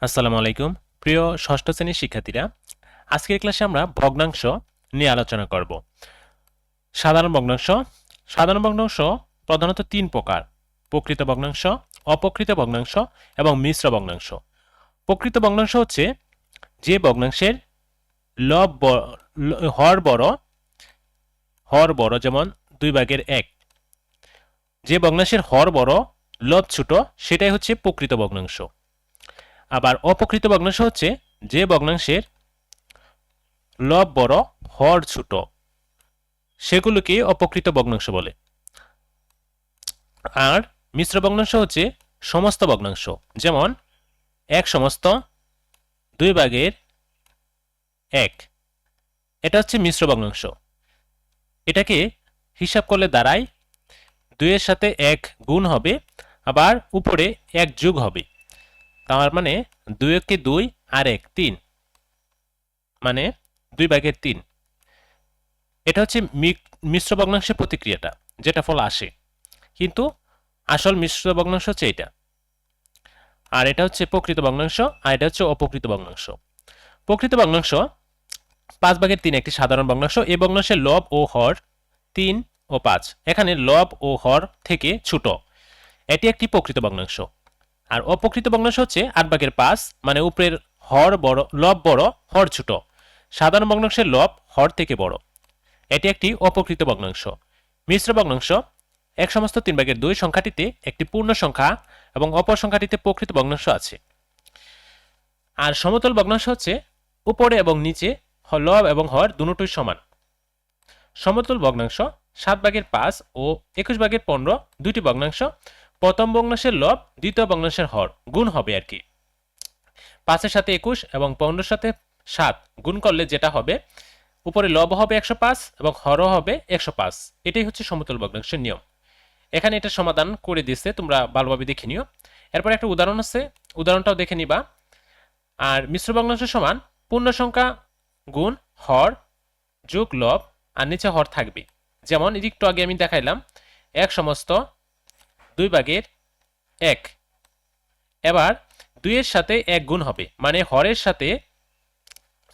আসসালামু আলাইকুম। প্রিয় ষষ্ঠ শ্রেণির শিক্ষার্থীরা, আজকের ক্লাসে আমরা ভগ্নাংশ নিয়ে আলোচনা করব। সাধারণ ভগ্নাংশ। সাধারণ ভগ্নাংশ প্রধানত তিন প্রকার। প্রকৃত ভগ্নাংশ অপকৃত ভগ্নাংশ এবং মিশ্র ভগ্নাংশ। প্রকৃত ভগ্নাংশ হচ্ছে যে ভগ্নাংশের লব হর বড় হর বড় যেমন দুই ভাগের এক। যে ভগ্নাংশের হর বড়, লব ছোট, সেটাই হচ্ছে প্রকৃত ভগ্নাংশ। আবার অপকৃত ভগ্নাংশ হচ্ছে যে ভগ্নাংশের লব বড় হর ছোট। সেগুলোকে অপকৃত ভগ্নাংশ বলে। আর মিশ্র ভগ্নাংশ হচ্ছে সমস্ত ভগ্নাংশ। যেমন এক সমস্ত দুই ভাগের এক। এটা হচ্ছে মিশ্র ভগ্নাংশ। এটাকে হিসাব করলে দাঁড়ায় দুইয়ের সাথে এক গুণ হবে, আবার উপরে এক যোগ হবে। তার মানে দুই একে দুই আর এক, তিন। মানে দুই ভাগের তিন। এটা হচ্ছে মিশ্র ভগ্নাংশের প্রতিক্রিয়াটা, যেটা ফল আসে। কিন্তু আসল মিশ্র ভগ্নাংশ হচ্ছে এটা আর এটা হচ্ছে প্রকৃত ভগ্নাংশ, আর এটা হচ্ছে অপ্রকৃত ভগ্নাংশ। প্রকৃত ভগ্নাংশ পাঁচ ভাগের তিন একটি সাধারণ ভগ্নাংশ। এই ভগ্নাংশের লব ও হর তিন ও পাঁচ। এখানে লব ও হর থেকে ছোট। এটি একটি প্রকৃত ভগ্নাংশ। আর অপকৃত ভগ্নাংশ হচ্ছে আট ভাগের পাঁচ মানে উপরের হর বড়, লব বড়, হর ছোট। সাধারণ ভগ্নাংশের লব হর থেকে বড়। এটি একটি অপকৃত ভগ্নাংশ মিশ্র ভগ্নাংশ এক সমস্ত তিন ভাগের দুই সংখ্যাটিতে একটি পূর্ণ সংখ্যা এবং অপর সংখ্যাটিতে প্রকৃত ভগ্নাংশ আছে। আর সমতল ভগ্নাংশ হচ্ছে উপরে এবং নিচে লব এবং হর দুটোই সমান। সমতল ভগ্নাংশ সাত ভাগের পাঁচ ও একুশ ভাগের পনেরো দুইটি ভগ্নাংশ প্রথম ভগ্নাংশের লব, দ্বিতীয় ভগ্নাংশের হর, গুণ হবে আর কি। পাঁচের সাথে একুশ এবং পনেরোর সাথে সাত, গুণ করলে যেটা হবে, উপরে লব হবে একশো পাঁচ এবং হরও হবে একশো পাঁচ। এটাই হচ্ছে সমতল ভগ্নাংশের নিয়ম। এখানে এটা সমাধান করে দিচ্ছে তোমরা ভালোভাবে দেখে নিও। এরপর একটা উদাহরণ আছে, উদাহরণটাও দেখে নিবা। আর মিশ্র ভগ্নাংশ সমান, পূর্ণ সংখ্যা গুণ হর যোগ লব, আর নিচে হর থাকবে। যেমন একটু আগে আমি দেখাইলাম, এক সমস্ত দুই ভাগের এক। এবার দুইয়ের সাথে এক গুণ হবে মানে হরের সাথে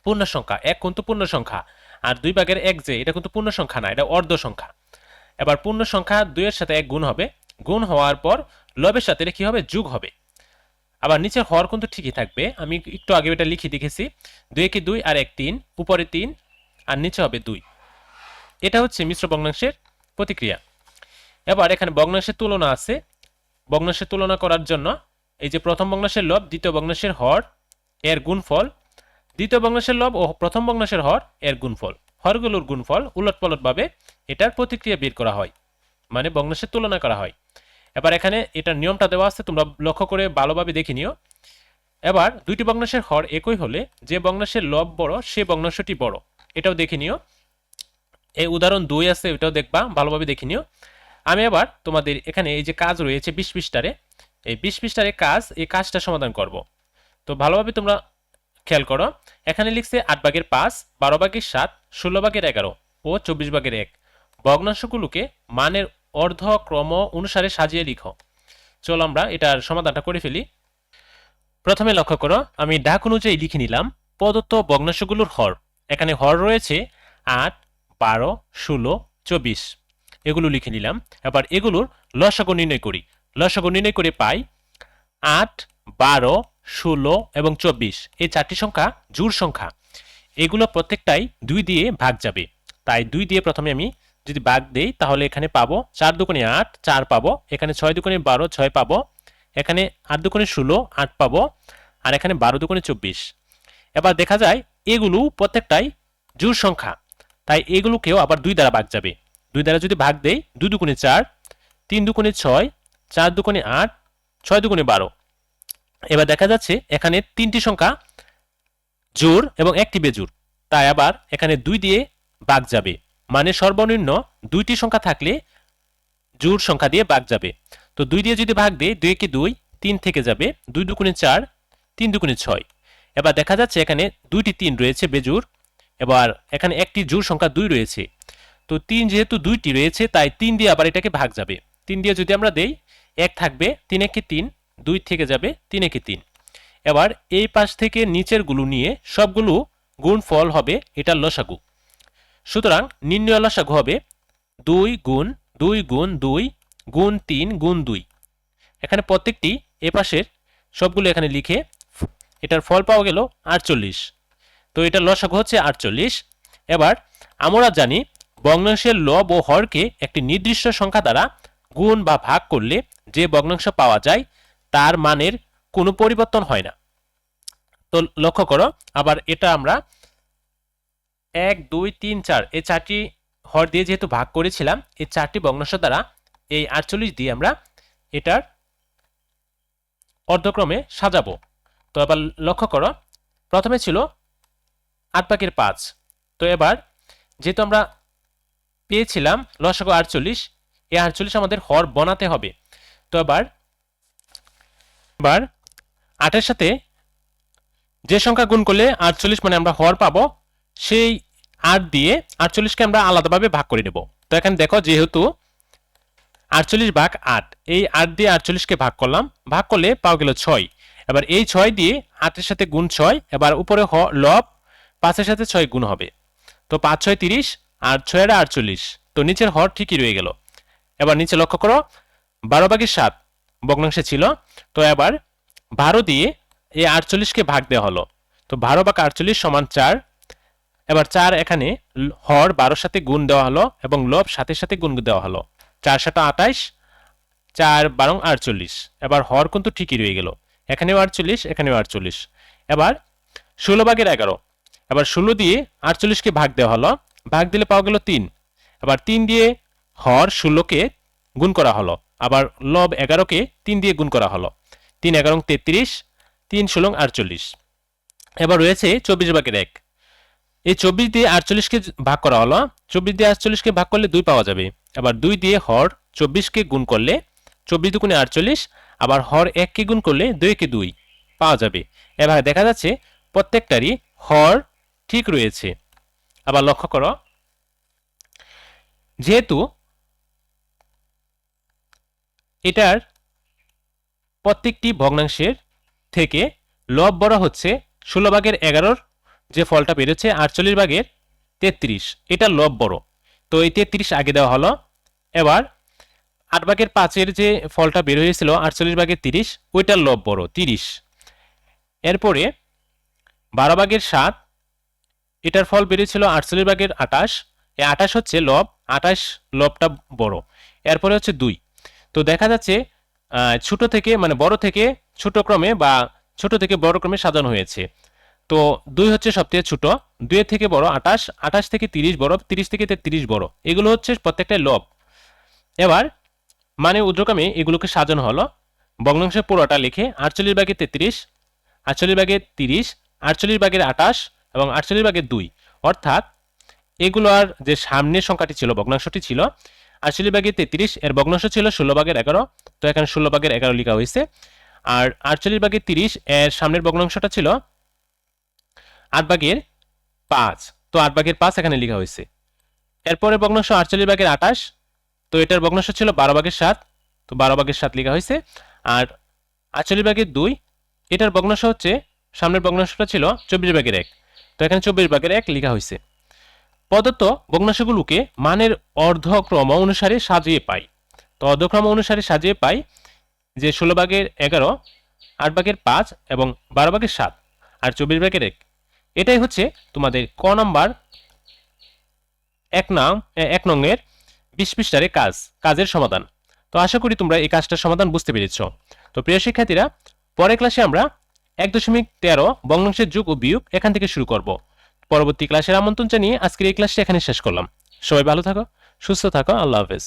পূর্ণ সংখ্যা এক কিন্তু পূর্ণ সংখ্যা আর দুই ভাগের এক যে, এটা কিন্তু পূর্ণ সংখ্যা না, এটা অর্ধ সংখ্যা এবার পূর্ণ সংখ্যা দুইয়ের সাথে এক গুণ হবে, গুণ হওয়ার পর লবের সাথে এটা কি হবে? যুগ হবে। আবার নিচের হর কিন্তু ঠিকই থাকবে, আমি একটু আগে এটা লিখে দেখেছি, দুই কি দুই আর এক তিন, উপরে তিন, আর নিচে হবে দুই। এটা হচ্ছে মিশ্র ভগ্নাংশের প্রতিক্রিয়া। এবার এখানে ভগ্নাংশের তুলনা আছে। ভগ্নাংশের তুলনা করার জন্য এই যে প্রথম ভগ্নাংশের লব, দ্বিতীয় ভগ্নাংশের হর, এর গুণফল। দ্বিতীয় ভগ্নাংশের লব ও প্রথম ভগ্নাংশের হর, এর গুণফল। হরগুলোর গুণফল উলট পালটভাবে এটার প্রতিক্রিয়া বের করা হয় মানে ভগ্নাংশের তুলনা করা হয়। এবার এখানে এটার নিয়মটা দেওয়া আছে, তোমরা লক্ষ্য করে ভালোভাবে দেখে নিও। এবার দুইটি ভগ্নাংশের হর একই হলে যে ভগ্নাংশের লব বড়, সে ভগ্নাংশটি বড়। এটাও দেখে নিও। এই উদাহরণ দুই আছে ওটাও দেখবা, ভালোভাবে দেখে নিও। আমি আবার তোমাদের এখানে এই যে কাজ রয়েছে বিশ পৃষ্ঠারে, এই বিশ পৃষ্ঠারে কাজ, এই কাজটা সমাধান করব। তো ভালোভাবে তোমরা খেয়াল করো, এখানে লিখছে আট ভাগের পাঁচ, বারো ভাগের সাত, ষোলো ভাগের এগারো ও চব্বিশ ভাগের এক। ভগ্নাংশগুলোকে মানের অর্ধ ক্রম অনুসারে সাজিয়ে লিখো। চলো আমরা এটার সমাধানটা করে ফেলি। প্রথমে লক্ষ্য করো, আমি ডাক অনুযায়ী লিখে নিলাম, প্রদত্ত ভগ্নাংশগুলোর হর। এখানে হর রয়েছে আট, বারো, ষোলো, চব্বিশ। এগুলো লিখে নিলাম। এবার এগুলোর লসাগু নির্ণয় করি। লসাগু নির্ণয় করে পাই আট, বারো, ষোলো এবং চব্বিশ। এই চারটি সংখ্যা জোড় সংখ্যা। এগুলো প্রত্যেকটাই দুই দিয়ে ভাগ যাবে। তাই দুই দিয়ে প্রথমে আমি যদি ভাগ দেই, তাহলে এখানে পাবো চার দুকোণে আট, চার পাবো। এখানে ছয় দুকোণে বারো, ছয় পাবো। এখানে আট দুকোণে ষোলো, আট পাবো। আর এখানে বারো দুকোণে চব্বিশ। এবার দেখা যায় এগুলো প্রত্যেকটাই জোড় সংখ্যা। তাই এগুলোকেও আবার দুই দ্বারা ভাগ যাবে। দুই দ্বারা যদি ভাগ দেই, দুই দুগুণে চার, তিন দুগুণে ছয়, চার দুগুণে আট, ছয় দুগুণে বারো। এবার দেখা যাচ্ছে এখানে তিনটি সংখ্যা জোর এবং একটি বেজোর তাই আবার এখানে দুই দিয়ে ভাগ যাবে। মানে সর্বনিম্ন দুইটি সংখ্যা থাকলে জোর সংখ্যা দিয়ে ভাগ যাবে। তো দুই দিয়ে যদি ভাগ দেয় দুই কি দুই, তিন থেকে যাবে। দুই দুগুণে চার, তিন দুগুণে ছয়। এবার দেখা যাচ্ছে এখানে দুইটি তিন রয়েছে বেজুর এবার এখানে একটি জোর সংখ্যা দুই রয়েছে। তো তিন যেহেতু দুইটি রয়েছে, তাই তিন দিয়ে আবার এটাকে ভাগ যাবে। তিন দিয়ে যদি আমরা দেই, এক থাকবে, তিন একে তিন, দুই থেকে যাবে, তিন একে তিন। এবার এই পাশ থেকে নিচেরগুলো নিয়ে সবগুলো গুণ ফল হবে এটার লসাগু। সুতরাং নির্ণয় লসাগু হবে দুই গুণ দুই গুণ দুই, গুণ তিন, গুণ দুই। এখানে প্রত্যেকটি এ পাশের সবগুলো এখানে লিখে এটার ফল পাওয়া গেল আটচল্লিশ। তো এটা লসাগু হচ্ছে আটচল্লিশ। এবার আমরা জানি ভগ্নাংশের লব ও হরকে একটি নির্দিষ্ট সংখ্যা দ্বারা গুণ বা ভাগ করলে যে ভগ্নাংশ পাওয়া যায়, তার মানের কোনো পরিবর্তন হয় না। তো লক্ষ্য করো, আবার এটা আমরা এক, দুই, তিন, চার, এই চারটি হর দিয়ে যেহেতু ভাগ করেছিলাম, এই চারটি ভগ্নাংশ দ্বারা এই আটচল্লিশ দিয়ে আমরা এটার অর্ধক্রমে সাজাবো। তো এবার লক্ষ্য করো, প্রথমে ছিল আট পাকের পাঁচ। তো এবার যেহেতু আমরা পেয়েছিলাম লসক আটচল্লিশ, এই আটচল্লিশ আমাদের হর বনাতে হবে। তো এবার এবার আটের সাথে যে সংখ্যা গুণ করলে আটচল্লিশ মানে আমরা হর পাবো, সেই আট দিয়ে আটচল্লিশকে আমরা আলাদাভাবে ভাগ করে নেব। তো এখানে দেখো যেহেতু আটচল্লিশ ভাগ আট, এই আট দিয়ে আটচল্লিশকে ভাগ করলাম, ভাগ করলে পাওয়া গেল ছয়। এবার এই ছয় দিয়ে আটের সাথে গুণ ছয়, এবার উপরে হ, লব, পাঁচের সাথে ছয় গুণ হবে। তো পাঁচ, ছয়, তিরিশ আর ছয়ের আটচল্লিশ। তো নিচের হর ঠিকই রয়ে গেল। এবার নিচে লক্ষ্য করো, বারো ভাগের সাত, ভগ্নাংশে ছিল। তো এবার বারো দিয়ে এই আটচল্লিশকে ভাগ দেওয়া হলো। তো বারো ভাগ আটচল্লিশ সমান চার। এবার চার এখানে হর বারোর সাথে গুণ দেওয়া হলো এবং লব সাথে সাথে গুণ দেওয়া হলো। চার সাথে আঠাইশ চার বারং আটচল্লিশ। এবার হর কিন্তু ঠিকই রয়ে গেল। এখানেও আটচল্লিশ এখানেও আটচল্লিশ। এবার ষোলো ভাগের এগারো। এবার ষোলো দিয়ে আটচল্লিশকে ভাগ দেওয়া হলো। ভাগ দিলে পাওয়া গেল তিন। এবার তিন দিয়ে হর ষোলোকে গুণ করা হলো। আবার লব এগারোকে তিন দিয়ে গুণ করা হলো। তিন এগারো তেত্রিশ, তিন ষোলো আটচল্লিশ। এবার রয়েছে চব্বিশ ভাগের এক। এই চব্বিশ দিয়ে আটচল্লিশকে ভাগ করা হলো। চব্বিশ দিয়ে আটচল্লিশকে ভাগ করলে দুই পাওয়া যাবে। এবার দুই দিয়ে হর চব্বিশকে গুণ করলে চব্বিশ দুগুণে আটচল্লিশ, আবার হর এককে গুণ করলে দুইকে দুই পাওয়া যাবে। এবার দেখা যাচ্ছে প্রত্যেকটারই হর ঠিক রয়েছে। আবার লক্ষ্য করো, যেহেতু এটার প্রত্যেকটি ভগ্নাংশের থেকে লব বড় হচ্ছে ষোলো ভাগের এগারোর যে ফলটা বেরোচ্ছে আটচল্লিশ ভাগের তেত্রিশ, এটা লব বড়। তো এই তেত্রিশ আগে দেওয়া হলো। এবার আট ভাগের পাঁচের যে ফলটা বের হয়েছিল আটচল্লিশ ভাগের তিরিশ ওইটার লব বড়, তিরিশ। এরপরে বারো ভাগের সাত এটার ফল বেরিয়েছিল আটচল্লিশ ভাগের আটাশ। এই আটাশ হচ্ছে লব, আটাশ লবটা বড়। এরপরে হচ্ছে দুই। তো দেখা যাচ্ছে ছোট থেকে মানে বড় থেকে ছোট ক্রমে বা ছোট থেকে বড় ক্রমে সাজানো হয়েছে। তো দুই হচ্ছে সবথেকে ছোট। দুইয়ের থেকে বড় আটাশ আটাশ থেকে তিরিশ বড়, তিরিশ থেকে তেত্রিশ বড়। এগুলো হচ্ছে প্রত্যেকটাই লব। এবার মানে ঊর্ধ্বক্রমে এগুলোকে সাজানো হলো। ভগ্নাংশের পুরোটা লিখে আটচল্লিশ ভাগের তেত্রিশ, আটচল্লিশ ভাগের তিরিশ, আটচল্লিশ ভাগের আটাশ এবং আটচল্লিশ ভাগের দুই। অর্থাৎ এগুলোর যে সামনের সংখ্যাটি ছিল, ভগ্নাংশটি ছিল, আটচল্লিশ ভাগের তেত্রিশ, এর ভগ্নাংশ ছিল ষোলো ভাগের এগারো। তো এখানে ষোলো ভাগের এগারো লেখা হয়েছে। আর আটচল্লিশ ভাগের তিরিশ, এর সামনের ভগ্নাংশটা ছিল আট ভাগের পাঁচ। তো আট ভাগের পাঁচ এখানে লেখা হয়েছে। এরপরে ভগ্নাংশ আটচল্লিশ ভাগের আটাশ তো এটার ভগ্নাংশ ছিল বারো ভাগের সাত। তো বারো ভাগের সাত লেখা হয়েছে। আর আটচল্লিশ ভাগের দুই, এটার ভগ্নাংশ হচ্ছে, সামনের ভগ্নাংশটা ছিল চব্বিশ ভাগের এক। এখানে চব্বিশ ভাগের এক লেখা হয়েছে প্রদত্ত ভগ্নাংশগুলোকে মানের অর্ধক্রম অনুসারে সাজিয়ে পাই। তো অর্ধক্রম অনুসারে সাজিয়ে পাই যে ষোলো ভাগের এগারো, আট ভাগের পাঁচ এবং বারো ভাগের সাত আর চব্বিশ ভাগের এক। এটাই হচ্ছে তোমাদের ক নাম্বার এক নাম এক নংয়ের বিশ পৃষ্ঠারে কাজ, কাজের সমাধান। তো আশা করি তোমরা এই কাজটার সমাধান বুঝতে পেরেছ। তো প্রিয় শিক্ষার্থীরা, পরের ক্লাসে আমরা এক দশমিক তেরো বংশাংশের যুগ ও বিয়োগ এখান থেকে শুরু করব। পরবর্তী ক্লাসের আমন্ত্রণ জানিয়ে আজকের এই ক্লাসটি এখানে শেষ করলাম। সবাই ভালো থাকো, সুস্থ থাকো, আল্লাহ হাফেজ।